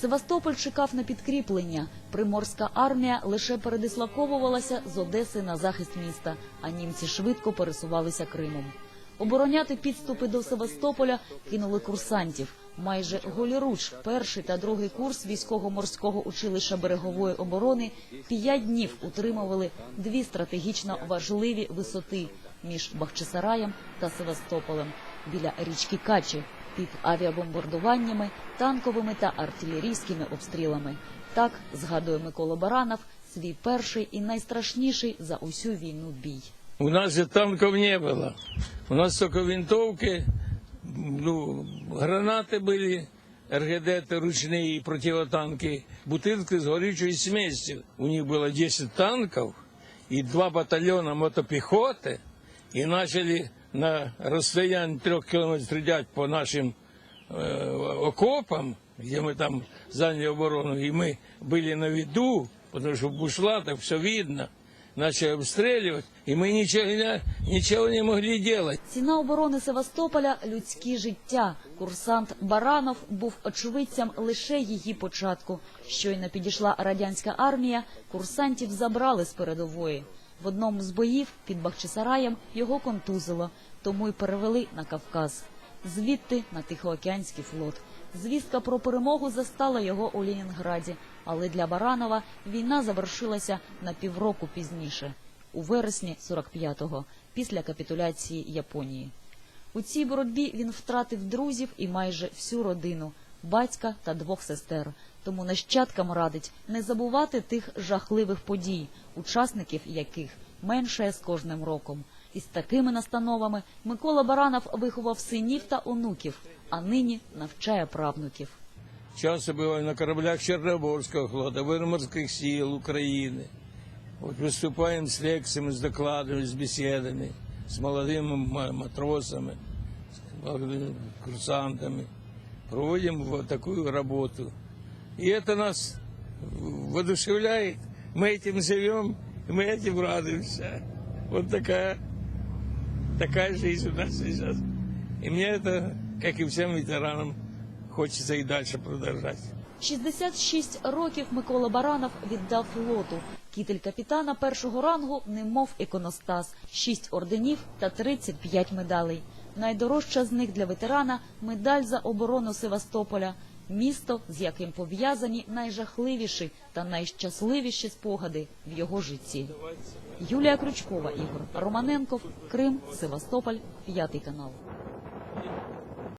Севастополь чекав на підкріплення. Приморська армія лише передислоковувалася з Одеси на захист міста, а німці швидко пересувалися Кримом. Обороняти підступи до Севастополя кинули курсантів. Майже голіруч перший та другий курс військово-морського училища берегової оборони п'ять днів утримували дві стратегічно важливі висоти між Бахчисараєм та Севастополем біля річки Качі під авіабомбардуваннями, танковими та артилерійськими обстрілами. Так згадує Микола Баранов свій перший і найстрашніший за усю війну бій. У нас же танков не было. У нас только винтовки, ну, гранаты были, РГД ручные и противотанки, бутылки с горючей смесью. У них было 10 танков и два батальона мотопехоты. И начали на расстоянии трех километров стрелять по нашим э, окопам, где мы там заняли оборону. И мы были на виду, потому что в бушлатах все видно. Начали обстреливать, и мы ничего, не- ничего не могли делать. Ціна оборони Севастополя людські життя. Курсант Баранов був очевидцем лише її початку. Щойно підійшла радянська армія, курсантів забрали з передової. В одному з боїв під Бахчисараєм його контузило, тому й перевели на Кавказ. Звідти на Тихоокеанський флот. Звістка про перемогу застала його у Ленінграді, але для Баранова війна завершилася на півроку пізніше, у вересні 45-го, після капітуляції Японії. У цій боротьбі він втратив друзів і майже всю родину, батька та двох сестер. Тому нащадкам радить не забувати тих жахливих подій, учасників яких менше з кожним роком. Із такими настановами Микола Баранов виховав синів та онуків, а нині навчає правнуків. Часто бываю на кораблях Черноморского флота, военно-морских сил Украины. Вот выступаем с лекциями, с докладами, с беседами, с молодыми м- матросами, с молодыми курсантами. Проводим вот такую работу. И это нас воодушевляет. Мы этим живем, и мы этим радуемся. Вот такая, такая жизнь у нас сейчас. И мне это, как и всем ветеранам, хочется и дальше продолжать. 66 років Микола Баранов віддав флоту. Кітель капітана першого рангу, немов іконостас, 6 орденів та 35 медалей. Найдорожча з них для ветерана медаль за оборону Севастополя, місто, з яким пов'язані найжахливіші та найщасливіші спогади в його житті. Юлія Крючкова, Ігор Романенков, Крим, Севастополь, п'ятий канал.